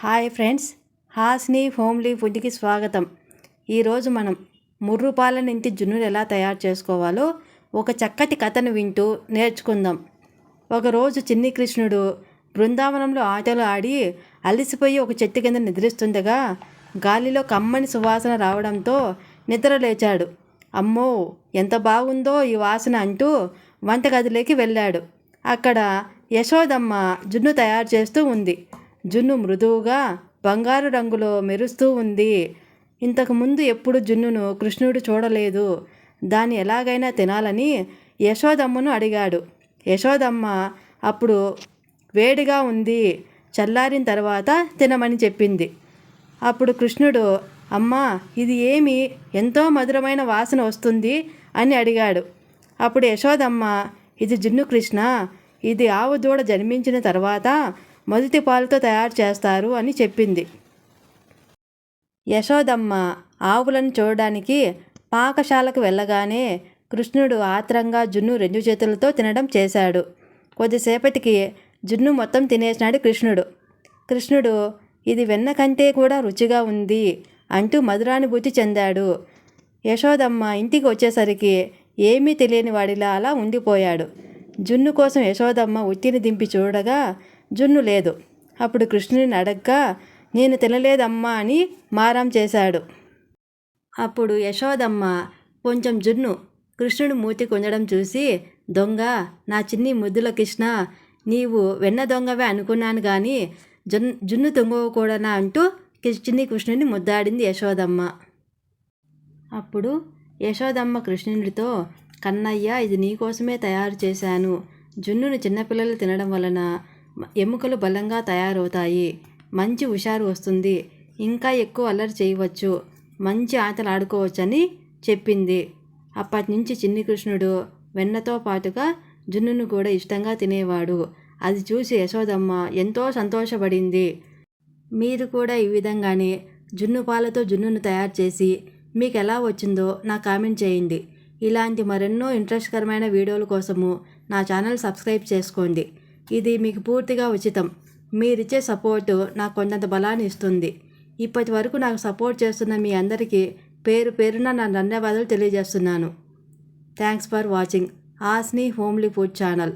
Hi friends Hasni homely ఫుడ్కి స్వాగతం. ఈరోజు మనం ముర్రుపాల నుంచి జున్నులు ఎలా తయారు చేసుకోవాలో ఒక చక్కటి కథను వింటూ నేర్చుకుందాం. ఒకరోజు చిన్ని కృష్ణుడు బృందావనంలో ఆటలు ఆడి అలసిపోయి ఒక చెట్టు కింద నిద్రిస్తుండగా గాలిలో కమ్మని సువాసన రావడంతో నిద్ర లేచాడు. అమ్మో ఎంత బాగుందో ఈ వాసన అంటూ వంటగదిలోకి వెళ్ళాడు. అక్కడ యశోదమ్మ జున్ను తయారు చేస్తూ ఉంది. జున్ను మృదువుగా బంగారు రంగులో మెరుస్తూ ఉంది. ఇంతకుముందు ఎప్పుడు జున్నును కృష్ణుడు చూడలేదు. దాన్ని ఎలాగైనా తినాలని యశోదమ్మను అడిగాడు. యశోదమ్మ అప్పుడు వేడిగా ఉంది. చల్లారిన తర్వాత తినమని చెప్పింది. అప్పుడు కృష్ణుడు అమ్మా ఇది ఏమి? ఎంతో మధురమైన వాసన వస్తుంది అని అడిగాడు. అప్పుడు యశోదమ్మ ఇది జున్ను కృష్ణ. ఇది ఆవు దూడ జన్మించిన తర్వాత మొదటి పాలతో తయారు చేస్తారు అని చెప్పింది. యశోదమ్మ ఆవులను చూడడానికి పాకశాలకు వెళ్ళగానే కృష్ణుడు ఆత్రంగా జున్ను రెండు చేతులతో తినడం చేశాడు. కొద్దిసేపటికి జున్ను మొత్తం తినేసినాడు కృష్ణుడు. కృష్ణుడు ఇది వెన్న కంటే కూడా రుచిగా ఉంది అంటూ మధురానుభూతి చెందాడు. యశోదమ్మ ఇంటికి వచ్చేసరికి ఏమీ తెలియని వాడిలా అలా ఉండిపోయాడు. జున్ను కోసం యశోదమ్మ ఉత్తిని దింపి చూడగా జున్ను లేదు. అప్పుడు కృష్ణుని అడగ్గా నేను తినలేదమ్మా అని మారం చేశాడు. అప్పుడు యశోదమ్మ కొంచెం జున్ను కృష్ణుడు మూతి కొందడం చూసి దొంగ నా చిన్ని ముద్దుల కృష్ణ నీవు వెన్న దొంగవే అనుకున్నాను కానీ జున్ జున్ను తొంగవకూడనా అంటూ చిన్ని కృష్ణుని ముద్దాడింది యశోదమ్మ. అప్పుడు యశోదమ్మ కృష్ణునితో కన్నయ్య ఇది నీకోసమే తయారు చేశాను. జున్నును చిన్నపిల్లలు తినడం వలన ఎముకలు బలంగా తయారవుతాయి. మంచి హుషారు వస్తుంది. ఇంకా ఎక్కువ అల్లరి చేయవచ్చు. మంచి ఆటలు ఆడుకోవచ్చని చెప్పింది. అప్పటి నుంచి చిన్ని కృష్ణుడు వెన్నతో పాటుగా జున్నును కూడా ఇష్టంగా తినేవాడు. అది చూసి యశోదమ్మ ఎంతో సంతోషపడింది. మీరు కూడా ఈ విధంగానే జున్ను పాలతో జున్నును తయారు చేసి మీకు ఎలా వచ్చిందో నా కామెంట్ చేయండి. ఇలాంటి మరెన్నో ఇంట్రెస్ట్కరమైన వీడియోల కోసము నా ఛానల్ సబ్స్క్రైబ్ చేసుకోండి. ఇది మీకు పూర్తిగా ఉచితం. మీరిచ్చే సపోర్టు నాకు కొంతంత బలాన్ని ఇస్తుంది. ఇప్పటి వరకు నాకు సపోర్ట్ చేస్తున్న మీ అందరికీ పేరు పేరున నా ధన్యవాదాలు తెలియజేస్తున్నాను. Thanks for watching. ఆస్ని homely food channel.